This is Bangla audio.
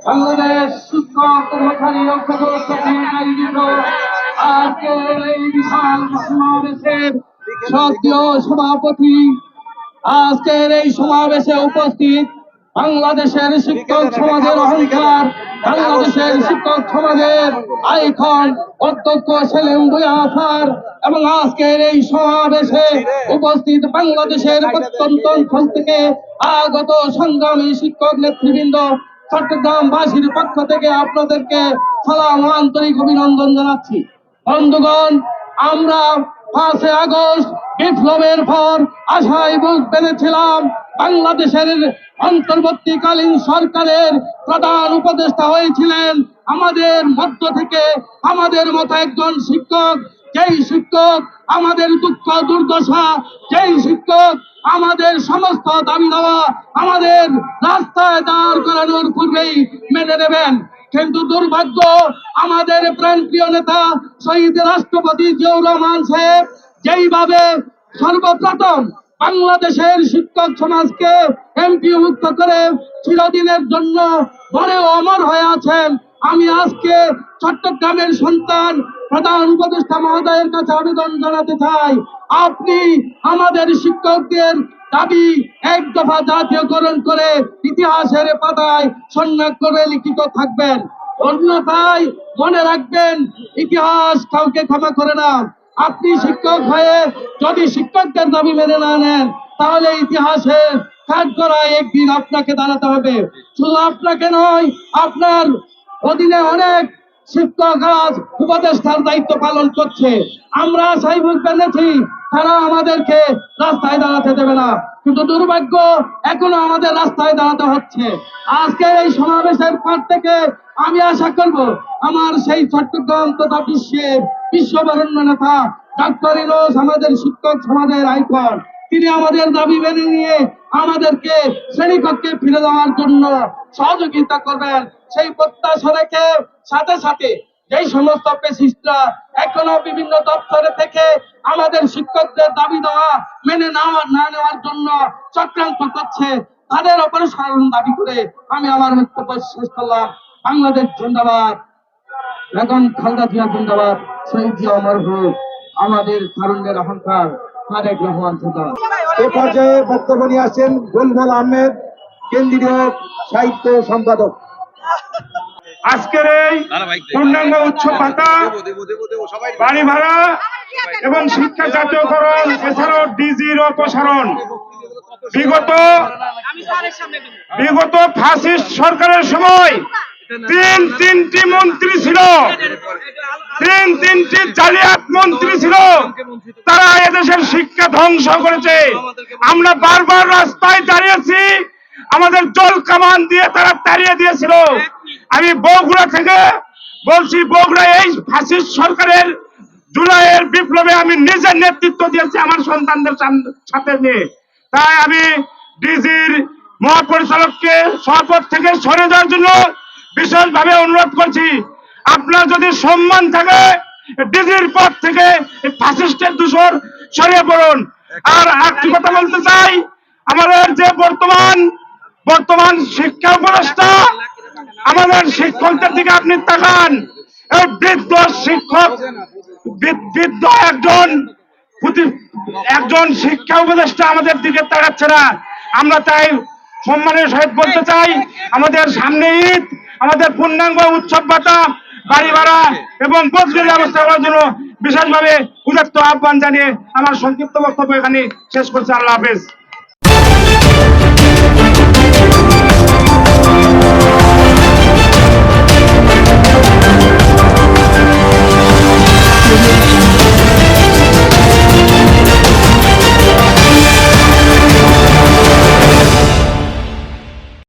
বাংলাদেশ শিক্ষক কর্মচারী এই বিশাল সমাবেশের সক্রিয় সভাপতি আজকের এই সমাবেশে উপস্থিত বাংলাদেশের শিক্ষক সমাজের অহংকার, বাংলাদেশের শিক্ষক সমাজের আইকন অধ্যক্ষ সেলিম ভুয়া এবং আজকের এই সমাবেশে উপস্থিত বাংলাদেশের প্রত্যন্ত অঞ্চল থেকে আগত সংগ্রামী শিক্ষক নেতৃবৃন্দ চট্টগ্রামবাসীর পক্ষ থেকে আপনাদেরকে সালাম, আন্তরিক অভিনন্দন জানাচ্ছি। বন্ধুগণ, আমরা পাঁচই আগস্ট বিপ্লবের পর আশায় বুক বেঁধেছিলাম। বাংলাদেশের অন্তর্বর্তীকালীন সরকারের প্রধান উপদেষ্টা হয়েছিলেন আমাদের মধ্য থেকে, আমাদের মতো একজন শিক্ষক যেই শিক্ষক আমাদের দুঃখ, দুর্দশা, যেই শিক্ষক আমাদের সমস্ত দাবি দাওয়া আমাদের রাস্তায় দাঁড় করানোর পূর্বেই মেনে নেবেন। কিন্তু দুর্ভাগ্য আমাদের প্রাণপ্রিয় নেতা শহীদ রাষ্ট্রপতি জিয়াউর রহমান সাহেব যেইভাবে সর্বপ্রথম বাংলাদেশের শিক্ষক সমাজকে এমপি মুক্ত করে চিরদিনের জন্য বড় অমর হয়ে আছেন, আমি আজকে চট্টগ্রামের সন্তান প্রধান উপদেষ্টা মহোদয়ের কাছে আবেদন জানাতে চাই, আপনি আমাদের শিক্ষকদের দাবি এক দফা জাতীয়করণ করে ইতিহাসের পাতায় সন্ন্যাস করে লিখিত থাকবেন। অন্যথায় মনে রাখবেন, ইতিহাস কাউকে ক্ষমা করে না। আপনি শিক্ষক হয়ে যদি শিক্ষকদের দাবি মেনে না নেন, তাহলে ইতিহাসে কাজ করায় একদিন আপনাকে দাঁড়াতে হবে। শুধু আপনাকে নয়, আপনার অধীনে অনেক শিক্ষক উপদেষ্টার দায়িত্ব পালন করছে। আমরা তারা আমাদেরকে রাস্তায় দাঁড়াতে দেবে না। কিন্তু দুর্ভাগ্য, এখনও আমাদের রাস্তায় দাঁড়াতে হচ্ছে। আজকে এই সমাবেশের পর থেকে আমি আশা করব, আমার সেই চট্টগ্রাম তথা বিশ্বের বিশ্ববরণ্য নেতা ডাক্তার ইনোস আমাদের শিক্ষক সমাজের আইকন। তিনি আমাদের দাবি মেনে নিয়ে আমাদেরকে শ্রেণীকক্ষে ফিরে দেওয়ার জন্য সহযোগিতা করবেন। সেই প্রত্যাশা রেখে সাথে সাথে যেই সমস্ত পেশিস্টরা এখনও বিভিন্ন দপ্তরে থেকে আমাদের শিক্ষকদের দাবি দেওয়া মেনে নেওয়া না নেওয়ার জন্য চক্রান্ত করছে, তাদের অপসারণ দাবি করে আমি আমার বক্তব্য শেষ করলাম। বাংলাদেশ জিন্দাবাদ। এখন খালদা জিয়া জিন্দাবাদ। শহীদ জিয়া অমর হোক। আমাদের তারুণ্যের অহংকার তারেক রহমান জিন্দাবাদ। এ পর্যায়ে বক্তব্য নিয়ে আসছেন গুলবুল আহমেদ, কেন্দ্রীয় সাহিত্য সম্পাদক। আজকের এই পূর্ণাঙ্গ উৎসব ভাতা, বাড়ি ভাড়া এবং শিক্ষা জাতীয়করণ, এছাড়াও ডিজির অপসারণ বিগত বিগত ফাসিস্ট সরকারের সময় তিন তিনটি মন্ত্রী ছিল। তিন তিনটি জালিয়াত মন্ত্রী ছিল। তারা এদেশের শিক্ষা ধ্বংস করেছে। আমরা বারবার রাস্তায় দাঁড়িয়েছি। আমাদের জল কামান দিয়ে তারা তাড়িয়ে দিয়েছিল। আমি বগুড়া থেকে বলছি, বগুড়া এই ফাসিস্ট সরকারের জুলাইয়ের বিপ্লবে আমি নিজের নেতৃত্ব দিয়েছি আমার সন্তানদের সাথে নিয়ে। তাই আমি ডিজির মহাপরিচালককে সভাপদ থেকে সরে যাওয়ার জন্য বিশেষভাবে অনুরোধ করছি, আপনার যদি সম্মান থাকে, ডিজির পদ থেকে ফাসিস্টের দূষর সরিয়ে পড়ুন। আর একটি কথা বলতে চাই, আমাদের যে বর্তমান বর্তমান শিক্ষা উপদেষ্টা, আমাদের শিক্ষকদের দিকে আপনি তাকান। এই বৃদ্ধ শিক্ষক, বৃদ্ধ একজন একজন শিক্ষা উপদেষ্টা আমাদের দিকে তাকাচ্ছে না। আমরা তাই সম্মানের সহিত বলতে চাই, আমাদের সামনে ঈদ আমাদের পূর্ণাঙ্গ উৎসব ভাতা, বাড়ি ভাড়া এবং বদলির ব্যবস্থা করার জন্য বিশেষভাবে উদাত্ত আহ্বান জানিয়ে আমার সংক্ষিপ্ত বক্তব্য এখানে শেষ করছি। আল্লাহ হাফেজ।